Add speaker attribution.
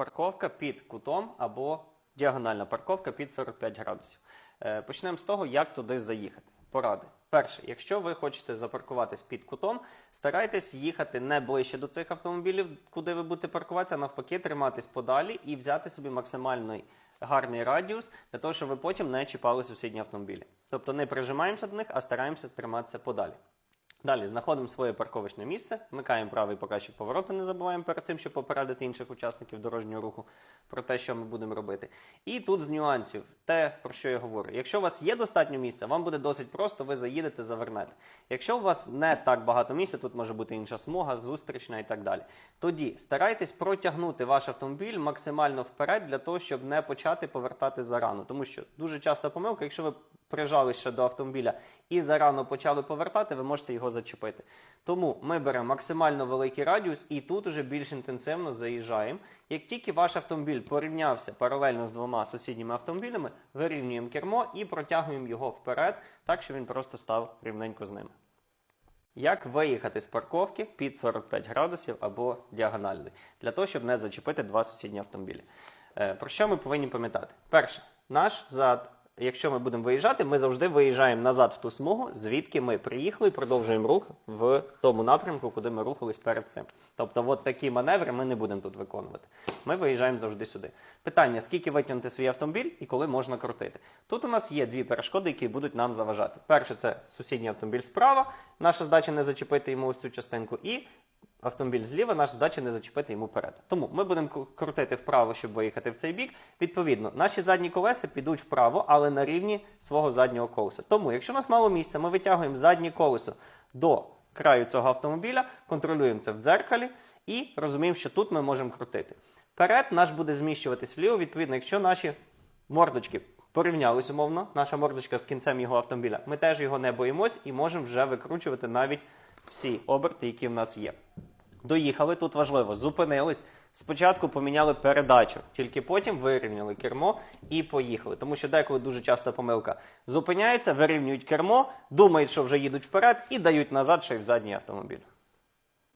Speaker 1: парковка під кутом або діагональна парковка під 45 градусів. Е, Почнемо з того, як туди заїхати. Поради. Перше, якщо ви хочете запаркуватись під кутом, старайтесь їхати не ближче до цих автомобілів, куди ви будете паркуватися, а навпаки, триматись подалі і взяти собі максимальний гарний радіус для того, щоб ви потім не чіпали сусідні автомобілі. Тобто не прижимаємося до них, а стараємося триматися подалі. Далі знаходимо своє парковочне місце, вмикаємо правий показчик повороту, не забуваємо перед цим, щоб попередити інших учасників дорожнього руху про те, що ми будемо робити. І тут з нюансів те, про що я говорю. Якщо у вас є достатньо місця, вам буде досить просто, ви заїдете, завернете. Якщо у вас не так багато місця, тут може бути інша смуга, зустрічна і так далі. Тоді старайтесь протягнути ваш автомобіль максимально вперед для того, щоб не почати повертати зарано. Тому що дуже часто помилка, якщо ви прижали ще до автомобіля і зарано почали повертати, ви можете його зачепити. Тому ми беремо максимально великий радіус і тут уже більш інтенсивно заїжджаємо. Як тільки ваш автомобіль порівнявся паралельно з двома сусідніми автомобілями, вирівнюємо кермо і протягуємо його вперед, так що він просто став рівненько з ними. Як виїхати з парковки під 45 градусів або діагональний, для того, щоб не зачепити два сусідні автомобілі? Е, Про що ми повинні пам'ятати? Перше, наш зад, якщо ми будемо виїжджати, ми завжди виїжджаємо назад в ту смугу, звідки ми приїхали і продовжуємо рух в тому напрямку, куди ми рухались перед цим. Тобто, от такі маневри ми не будемо тут виконувати. Ми виїжджаємо завжди сюди. Питання: скільки витягнути свій автомобіль і коли можна крутити? Тут у нас є дві перешкоди, які будуть нам заважати. Перше, це сусідній автомобіль справа. Наша задача не зачепити йому ось цю частинку. І автомобіль зліва, наша задача не зачепити йому перед. Тому ми будемо крутити вправо, щоб виїхати в цей бік. Відповідно, наші задні колеса підуть вправо, але на рівні свого заднього колеса. Тому, якщо у нас мало місця, ми витягуємо заднє колесо до краю цього автомобіля, контролюємо це в дзеркалі і розуміємо, що тут ми можемо крутити. Перед наш буде зміщуватись вліво, відповідно, якщо наші мордочки порівнялись умовно, наша мордочка з кінцем його автомобіля, ми теж його не боїмось і можемо вже викручувати навіть всі оберти, які в нас є. Доїхали, тут важливо, зупинились. Спочатку поміняли передачу, тільки потім вирівняли кермо і поїхали. Тому що деколи дуже часто помилка зупиняється, вирівнюють кермо, думають, що вже їдуть вперед, і дають назад ще й в задній автомобіль.